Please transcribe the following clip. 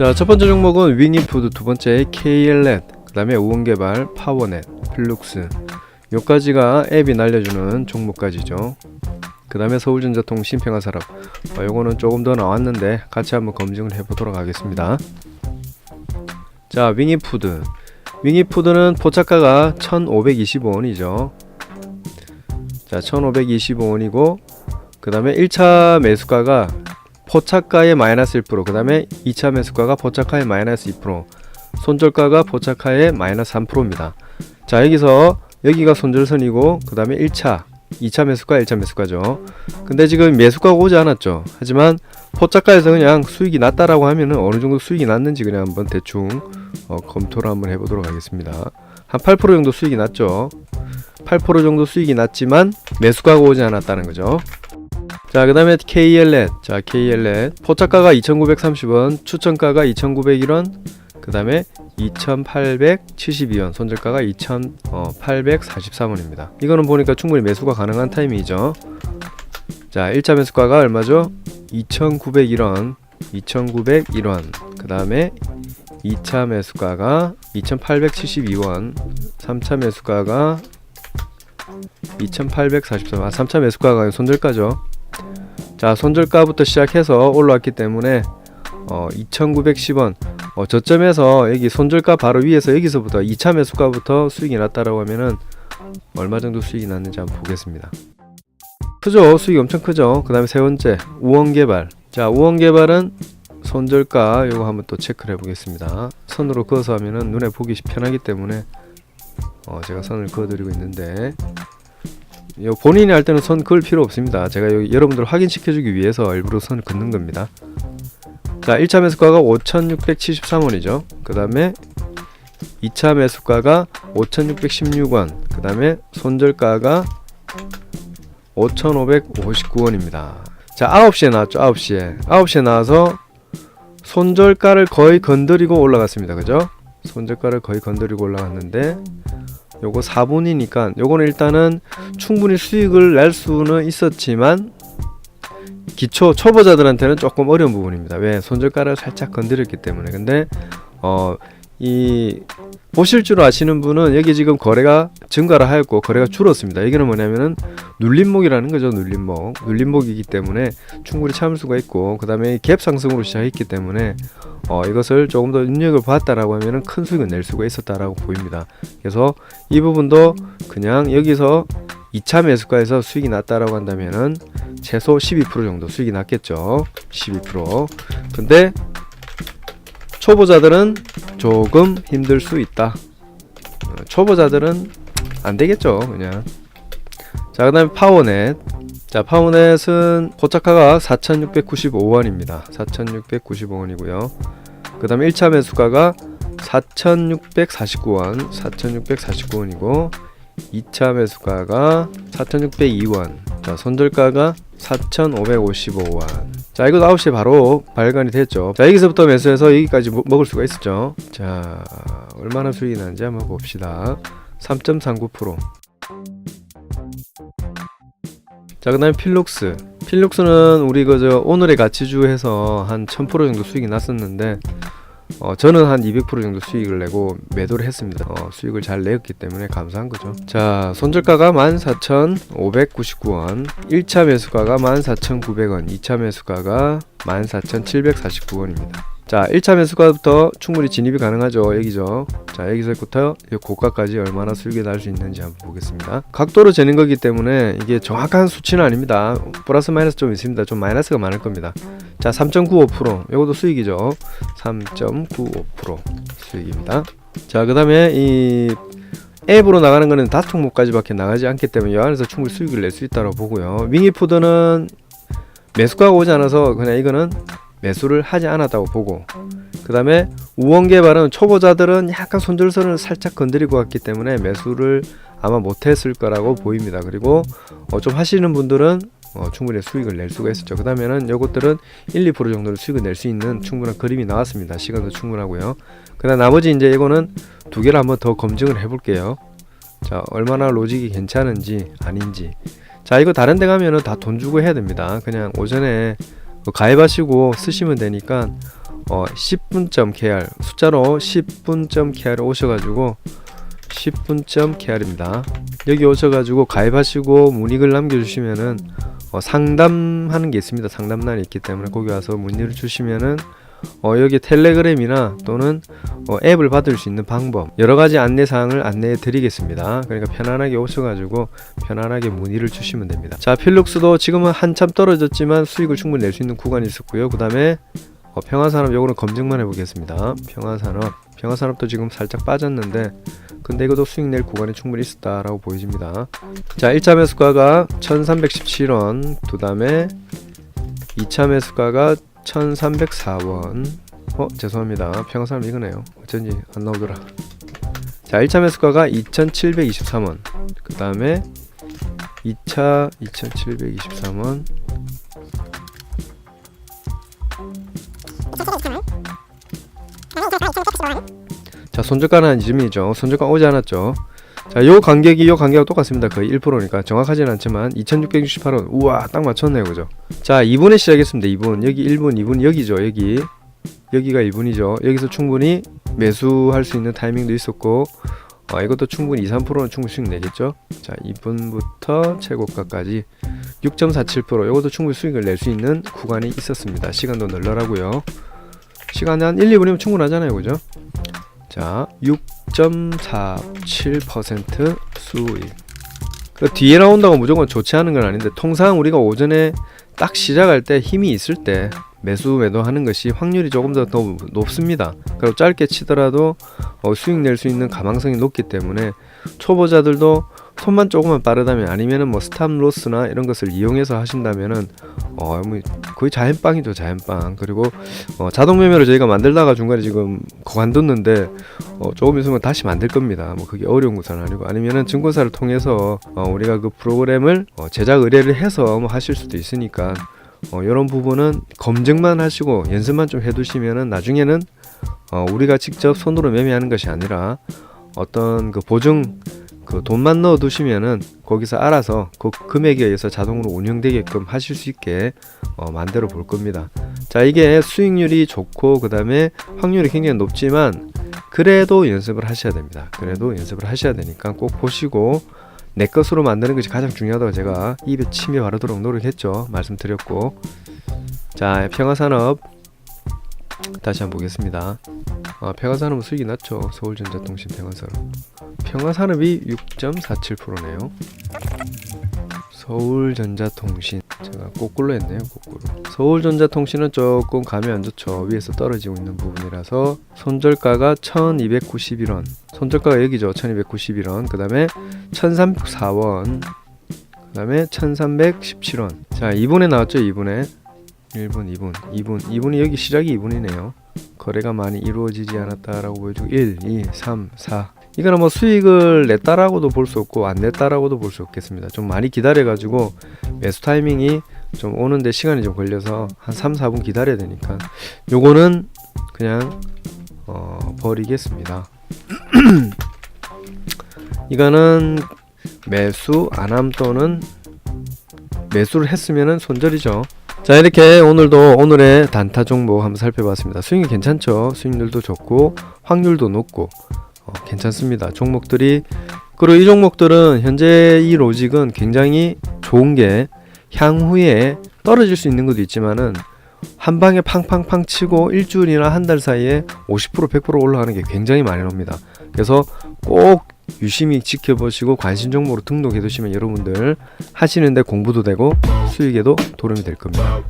자, 첫 번째 종목은 윙인푸드, 두 번째 KL넷, 그 다음에 우원개발, 파워넷, 플룩스. 요까지가 앱이 날려주는 종목까지죠. 그 다음에 서울전자통 심평화 산업. 어, 요거는 조금 더 나왔는데 같이 한번 검증을 해보도록 하겠습니다. 자, 윙이푸드. 윙이푸드는 포착가가 1,525원이죠. 자, 1,525원이고, 그 다음에 1차 매수가가 포착가의 마이너스 1%, 그 다음에 2차 매수가가 포착가의 마이너스 2%, 손절가가 포착가의 마이너스 3%입니다. 자, 여기서 여기가 손절선이고, 그 다음에 1차, 2차 매수가, 1차 매수가죠. 근데 지금 매수가가 오지 않았죠. 하지만 포착가에서 그냥 수익이 났다라고 하면은 어느 정도 수익이 났는지 그냥 한번 대충 어, 검토를 한번 해보도록 하겠습니다. 한 8% 정도 수익이 났죠. 8% 정도 수익이 났지만 매수가가 오지 않았다는 거죠. 자, 그 다음에 KL넷. 자, KL넷. 포착가가 2,930원, 추천가가 2,901원, 그 다음에 2,872원, 손절가가 2,843원입니다. 이거는 보니까 충분히 매수가 가능한 타이밍이죠. 자, 1차 매수가가 얼마죠? 2,901원, 2,901원. 그 다음에 2차 매수가가 2,872원, 3차 매수가가 2,843원. 아, 3차 매수가가 손절가죠. 자, 손절가부터 시작해서 올라왔기 때문에 어, 2,910원. 어, 저점에서 여기 손절가 바로 위에서 여기서부터 2차 매수가부터 수익이 났다라고 하면은 얼마 정도 수익이 났는지 한번 보겠습니다. 크죠? 수익이 엄청 크죠? 그 다음에 세 번째, 우원개발. 자, 우원개발은 손절가 요거 한번 또 체크를 해 보겠습니다. 선으로 그어서 하면은 눈에 보기 편하기 때문에 어, 제가 선을 그어 드리고 있는데 요 본인이 할 때는 선 그을 필요 없습니다. 제가 여기 여러분들 확인시켜주기 위해서 일부러 선을 긋는 겁니다. 자, 1차 매수가가 5,673원이죠. 그 다음에 2차 매수가가 5,616원. 그 다음에 손절가가 5,559원입니다. 자, 9시에 나왔죠. 9시에. 9시에 나와서 손절가를 거의 건드리고 올라갔습니다. 그죠? 손절가를 거의 건드리고 올라갔는데 요거 4분이니까 요거는 일단은 충분히 수익을 낼 수는 있었지만 기초 초보자들한테는 조금 어려운 부분입니다. 왜 손절가를 살짝 건드렸기 때문에. 근데 어 이 보실 줄 아시는 분은 여기 지금 거래가 증가를 하였고 거래가 줄었습니다. 이게는 뭐냐면은 눌림목이라는 거죠. 눌림목. 눌림목이기 때문에 충분히 참을 수가 있고 그다음에 갭 상승으로 시작했기 때문에 어 이것을 조금 더 눈여겨 봤다라고 하면은 큰 수익을 낼 수가 있었다라고 보입니다. 그래서 이 부분도 그냥 여기서 2차 매수가에서 수익이 났다라고 한다면은 최소 12% 정도 수익이 났겠죠. 12%. 근데 초보자들은 조금 힘들 수 있다. 어, 초보자들은 안 되겠죠, 그냥. 자, 그 다음에 파워넷. 자, 파워넷은 고착가가 4,695원입니다. 4,695원이고요. 그 다음에 1차 매수가가 4,649원, 4,649원이고 2차 매수가가 4,602원. 자, 손절가가 4,555원. 자, 이것도 9시에 바로 발간이 됐죠. 자, 여기서부터 매수해서 여기까지 먹- 먹을 수가 있었죠. 자, 얼마나 수익이 나는지 한번 봅시다. 3.39%. 자, 그 다음에 필룩스. 필룩스는 우리 그저 오늘의 가치주에서 한 1000% 정도 수익이 났었는데 어, 저는 한 200% 정도 수익을 내고 매도를 했습니다. 어, 수익을 잘 내었기 때문에 감사한 거죠. 자, 손절가가 14,599원, 1차 매수가가 14,900원, 2차 매수가가 14,749원입니다. 자, 1차 매수가부터 충분히 진입이 가능하죠. 여기죠. 자, 여기서부터 이 고가까지 얼마나 수익이 날수 있는지 한번 보겠습니다. 각도로 재는 거기 때문에 이게 정확한 수치는 아닙니다. 플러스 마이너스 좀 있습니다. 좀 마이너스가 많을 겁니다. 자, 3.95%. 이것도 수익이죠. 3.95% 수익입니다. 자, 그 다음에 이 앱으로 나가는 거는 다섯 종목까지 밖에 나가지 않기 때문에 이 안에서 충분히 수익을 낼 수 있다고 보고요. 윙이푸드는 매수가가 오지 않아서 그냥 이거는 매수를 하지 않았다고 보고 그 다음에 우원 개발은 초보자들은 약간 손절선을 살짝 건드리고 왔기 때문에 매수를 아마 못했을 거라고 보입니다. 그리고 어, 좀 하시는 분들은 어, 충분히 수익을 낼 수가 있었죠. 그 다음에는 요것들은 1, 2% 정도를 수익을 낼 수 있는 충분한 그림이 나왔습니다. 시간도 충분하고요. 그 다음 나머지 이제 이거는 두 개를 한번 더 검증을 해볼게요. 자, 얼마나 로직이 괜찮은지 아닌지. 자, 이거 다른 데 가면은 다 돈 주고 해야 됩니다. 그냥 오전에 뭐 가입하시고 쓰시면 되니까 어, 10분.kr 숫자로 10분.kr 오셔가지고 10분.kr입니다. 여기 오셔가지고 가입하시고 문의글 남겨주시면은 어, 상담하는 게 있습니다. 상담란이 있기 때문에 거기 와서 문의를 주시면은 어, 여기 텔레그램이나 또는 어, 앱을 받을 수 있는 방법 여러 가지 안내 사항을 안내해 드리겠습니다. 그러니까 편안하게 오셔가지고 편안하게 문의를 주시면 됩니다. 자, 필룩스도 지금은 한참 떨어졌지만 수익을 충분히 낼 수 있는 구간이 있었고요. 그 다음에 어, 평화산업 요거는 검증만 해보겠습니다. 평화산업 평화산업도 지금 살짝 빠졌는데 근데 이것도 수익 낼 구간이 충분히 있었다라고 보여집니다. 자, 1차 매수가가 1317원, 그 다음에 2차 매수가가 1304원. 어, 죄송합니다. 평화산업 이거네요. 어쩐지 안 나오더라. 자, 1차 매수가가 2723원. 그 다음에 2차 2723원. 자, 손절가는 한 이쯤이죠. 손절가 오지 않았죠. 자, 요 간격이 요 간격하고 똑같습니다. 거의 1%니까 정확하지는 않지만 2668원. 우와, 딱 맞췄네요. 그죠? 자, 2분에 시작했습니다. 2분. 여기 1분, 2분 여기죠. 여기. 여기가 2분이죠. 여기서 충분히 매수할 수 있는 타이밍도 있었고 어, 이것도 충분히 2, 3%는 충분히 내겠죠. 자, 2분부터 최고가까지 6.47% 이것도 충분히 수익을 낼 수 있는 구간이 있었습니다. 시간도 널널하고요. 시간 한 1, 2분이면 충분하잖아요. 그죠? 자, 6.47% 수익. 그 뒤에 나온다고 무조건 좋지 않은 건 아닌데 통상 우리가 오전에 딱 시작할 때 힘이 있을 때 매수 매도하는 것이 확률이 조금 더, 더 높습니다. 그리고 짧게 치더라도 어, 수익 낼 수 있는 가망성이 높기 때문에 초보자들도 손만 조금만 빠르다면 아니면은 뭐 스탑 로스나 이런 것을 이용해서 하신다면은 어, 뭐 거의 자연빵이죠 자연빵 그리고 어, 자동 매매로 저희가 만들다가 중간에 지금 관뒀는데 어, 조금 있으면 다시 만들 겁니다. 뭐 그게 어려운 것은 아니고 아니면은 증권사를 통해서 어, 우리가 그 프로그램을 어, 제작 의뢰를 해서 뭐 하실 수도 있으니까 어, 이런 부분은 검증만 하시고 연습만 좀 해두시면은 나중에는 어, 우리가 직접 손으로 매매하는 것이 아니라 어떤 그 보증 그 돈만 넣어 두시면은 거기서 알아서 그 금액에 의해서 자동으로 운영되게끔 하실 수 있게 어, 만들어 볼 겁니다. 자 이게 수익률이 좋고 그 다음에 확률이 굉장히 높지만 그래도 연습을 하셔야 됩니다. 그래도 연습을 하셔야 되니까 꼭 보시고 내 것으로 만드는 것이 가장 중요하다고 제가 입에 침이 바르도록 노력했죠. 말씀드렸고 자 평화산업 다시 한번 보겠습니다. 아, 평화산업은 수익이 낮죠. 서울전자통신 평화산업. 평화산업이 6.47%네요. 서울전자통신 제가 거꾸로 했네요. 거꾸로. 서울전자통신은 조금 감이 안 좋죠. 위에서 떨어지고 있는 부분이라서 손절가가 1,291원. 손절가가 여기죠. 1,291원. 그 다음에 1,304원. 그 다음에 1,317원. 자, 2분에 나왔죠. 2분에. 1분, 2분, 2분, 2분이 여기 시작이 2분이네요. 거래가 많이 이루어지지 않았다라고 보여주고 1, 2, 3, 4. 이거는 뭐 수익을 냈다라고도 볼 수 없고 안 냈다라고도 볼 수 없겠습니다. 좀 많이 기다려가지고 매수 타이밍이 좀 오는데 시간이 좀 걸려서 한 3, 4분 기다려야 되니까 요거는 그냥 어, 버리겠습니다. 이거는 매수 안함 또는 매수를 했으면은 손절이죠. 자 이렇게 오늘도 오늘의 단타 종목 한번 살펴봤습니다. 수익이 괜찮죠? 수익률도 좋고 확률도 높고 어, 괜찮습니다. 종목들이 그리고 이 종목들은 현재 이 로직은 굉장히 좋은 게 향후에 떨어질 수 있는 것도 있지만은 한 방에 팡팡팡 치고 일주일이나 한 달 사이에 50% 100% 올라가는 게 굉장히 많이 납니다. 그래서 꼭 유심히 지켜보시고 관심 종목으로 등록해 두시면 여러분들 하시는데 공부도 되고 수익에도 도움이 될 겁니다.